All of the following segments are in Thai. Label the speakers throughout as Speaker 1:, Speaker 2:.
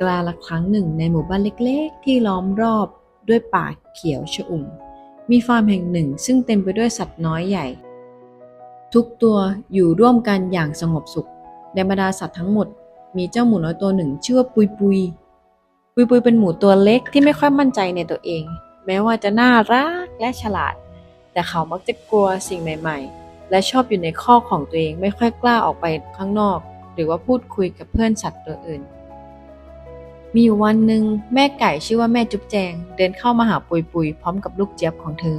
Speaker 1: กลาละครั้งหนึ่งในหมู่บ้านเล็กๆ ที่ล้อมรอบด้วยป่าเขียวชอุ่ม มีฟาร์มแห่งหนึ่งซึ่งเต็มไปด้วยสัตว์น้อยใหญ่ ทุกตัวอยู่ร่วมกันอย่างสงบสุขในบรรดาสัตว์ทั้งหมด มีเจ้าหมูน้อยตัวหนึ่งชื่อว่าปุยปุย ปุยปุยเป็นหมูตัวเล็กที่ไม่ค่อยมั่นใจในตัวเอง แม้ว่าจะน่ารักและฉลาด แต่เขามักจะกลัวสิ่งใหม่ ๆ และชอบอยู่ในข้อของตัวเองไม่ค่อยกล้าออกไปข้างนอก หรือว่าพูดคุยกับเพื่อนสัตว์ตัวอื่น มีอยู่วันหนึ่งแม่ไก่ชื่อว่าแม่จุ๊บแจง เดินเข้ามาหาปุยปุยพร้อมกับลูกเจี๊ยบของเธอ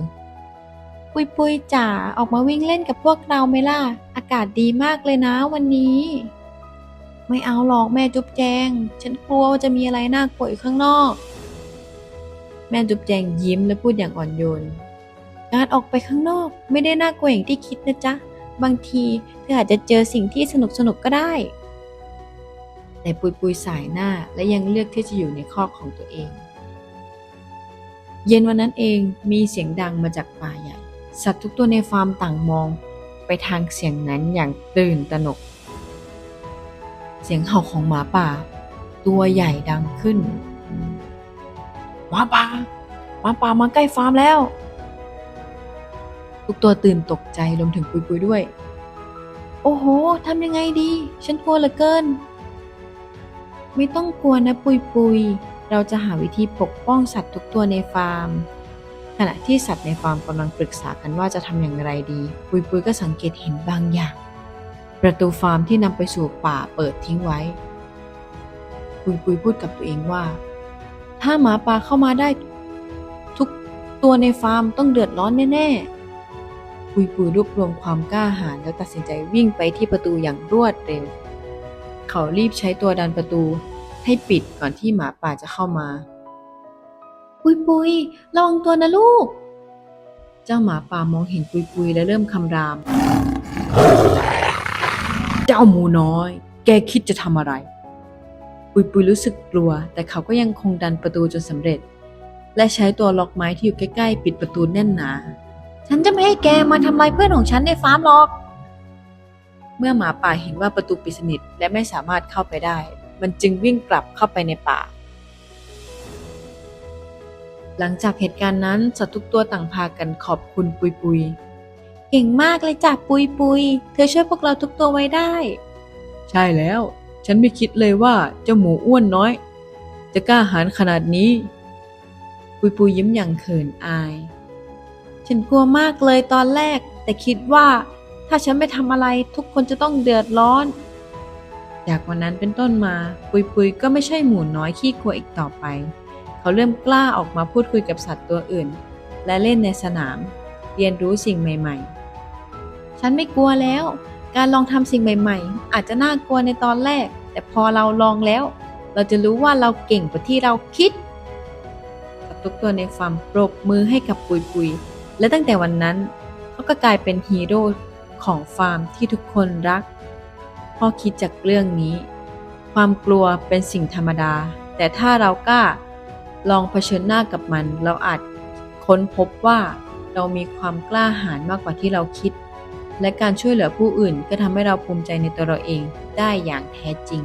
Speaker 1: ปุยปุยจ๋าออกมาวิ่งเล่นกับพวกเราไหมล่ะ อากาศดีมากเลยนะวันนี้ ไม่เอาหรอกแม่จุ๊บแจง ฉันกลัวว่าจะมีอะไรน่ากลัวอยู่ข้างนอก แม่จุ๊บแจงยิ้มและพูดอย่างอ่อนโยน การออกไปข้างนอกไม่ได้น่ากลัวอย่างที่คิดนะจ๊ะบางทีเธออาจจะเจอสิ่งที่สนุกสนุกก็ได้ แต่ปุยปุยสายหน้าและยังเลือกที่จะอยู่ในคอกของตัวเอง เย็นวันนั้นเองมีเสียงดังมาจากป่าใหญ่ สัตว์ทุกตัวในฟาร์มต่างมองไปทางเสียงนั้นอย่างตื่นตระหนก เสียงเห่าของหมาป่า ตัวใหญ่ดังขึ้น หมาป่า หมาป่ามาใกล้ฟาร์มแล้ว ทุกตัวตื่นตกใจรวมถึงปุยปุยด้วย โอ้โหทำยังไงดี ฉันกลัวเหลือเกิน ไม่ต้องกลัวนะปุยปุย เราจะหาวิธีปกป้องสัตว์ทุกตัวในฟาร์ม ขณะที่สัตว์ในฟาร์มกำลังปรึกษากันว่าจะทำอย่างไรดี ปุยปุยก็สังเกตเห็นบางอย่าง ประตูฟาร์มที่นำไปสู่ป่าเปิดทิ้งไว้ ปุยปุยพูดกับตัวเองว่า ถ้าหมาป่าเข้ามาได้ ทุกตัวในฟาร์มต้องเดือดร้อนแน่ๆปุยปุยรวบรวมความกล้าหาญแล้วตัดสินใจวิ่งไปที่ประตูอย่างรวดเร็ว เขารีบใช้ตัวดันประตู ให้ปิดก่อนที่หมาป่าจะเข้ามา ปุยปุยระวังตัวนะลูก เจ้าหมาป่ามองเห็นปุยปุยและเริ่มคำราม เจ้าหมูน้อย แกคิดจะทำอะไร ปุยปุยรู้สึกกลัว แต่เขาก็ยังคงดันประตูจนสำเร็จ และใช้ตัวล็อกไม้ที่อยู่ใกล้ๆ ปิดประตูแน่นหนา ฉันจะไม่ให้แกมาทำลายเพื่อนของฉันในฟาร์มหรอก เมื่อหมาป่าเห็นว่าประตูปิดสนิทและไม่สามารถเข้าไปได้ มันจึงวิ่งกลับเข้าไปในป่า หลังจากเหตุการณ์นั้นสัตว์ทุกตัวต่างพากันขอบคุณปุยปุย เก่งมากเลยจ้ะปุยปุย เธอช่วยพวกเราทุกตัวไว้ได้ ใช่แล้ว ฉันไม่คิดเลยว่าเจ้าหมูอ้วนน้อย จะกล้าหาญขนาดนี้ ปุยปุยยิ้มอย่างเขินอาย ฉันกลัวมากเลยตอนแรก แต่คิดว่า ถ้าฉันไม่ทำอะไรทุกคนจะต้องเดือดร้อน จากวันนั้นเป็นต้นมา ปุยปุยก็ไม่ใช่หมูน้อยขี้กลัวอีกต่อไป เขาเริ่มกล้าออกมาพูดคุยกับสัตว์ตัวอื่น และเล่นในสนาม เรียนรู้สิ่งใหม่ ๆ ฉันไม่กลัวแล้ว การลองทำสิ่งใหม่ ๆ อาจจะน่ากลัวในตอนแรก แต่พอเราลองแล้ว เราจะรู้ว่าเราเก่งกว่าที่เราคิดสัตว์ทุกตัวในฟาร์มปรบมือให้กับปุยปุยและตั้งแต่วันนั้นเขาก็กลายเป็นฮีโร่ ของฟาร์มที่ทุกคนรัก พ่อคิดจากเรื่องนี้ ความกลัวเป็นสิ่งธรรมดา แต่ถ้าเรากล้าลองเผชิญหน้ากับมัน เราอาจค้นพบว่าเรามีความกล้าหาญมากกว่าที่เราคิด และการช่วยเหลือผู้อื่นก็ทำให้เราภูมิใจในตัวเราเองได้อย่างแท้จริง